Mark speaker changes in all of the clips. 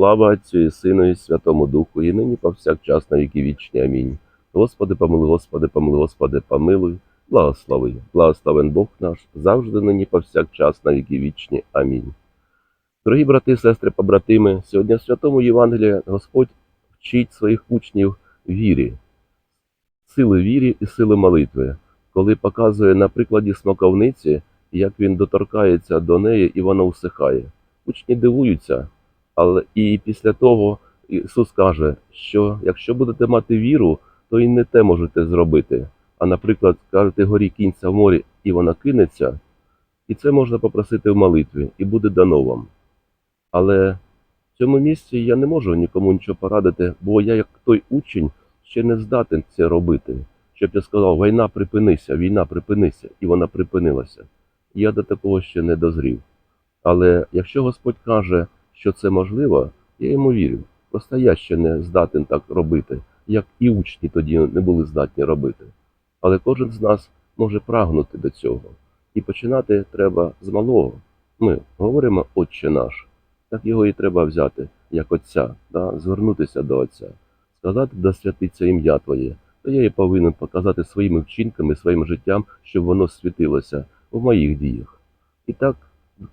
Speaker 1: Слава Отцю і Сину і Святому Духу, і нині повсякчас на віки вічні. Амінь. Господи, помилуй, Господи, помилуй, Господи, помилуй, благослови, благословен Бог наш, завжди нині повсякчас на віки вічні. Амінь. Дорогі брати, сестри, побратими, сьогодні в Святому Євангелії Господь вчить своїх учнів вірі, сили вірі і сили молитви, коли показує на прикладі смоковниці, як він доторкається до неї і вона усихає. Учні дивуються, але і після того Ісус каже, що якщо будете мати віру, то і не те можете зробити. А, наприклад, кажете горі кінця в морі, і вона кинеться, і це можна попросити в молитві, і буде дано вам. Але в цьому місці я не можу нікому нічого порадити, бо я, як той учень, ще не здатен це робити. Щоб я сказав, війна припинися, війна припинися, і вона припинилася. Я до такого ще не дозрів. Але якщо Господь каже, що це можливо, я йому вірю. Просто я ще не здатен так робити, як і учні тоді не були здатні робити. Але кожен з нас може прагнути до цього. І починати треба з малого. Ми говоримо Отче наш, так його і треба взяти, як Отця, да? звернутися до Отця, сказати, да святиться ім'я Твоє, то я і повинен показати своїми вчинками, своїм життям, щоб воно світилося в моїх діях. І так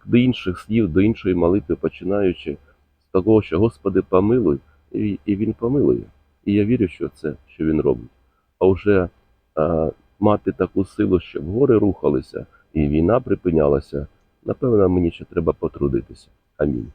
Speaker 1: до інших слів, до іншої молитви, починаючи з того, що Господи помилуй, і, Він помилує. І я вірю, що це, що Він робить. А вже а, мати таку силу, щоб гори рухалися і війна припинялася, напевно, мені ще треба потрудитися. Амінь.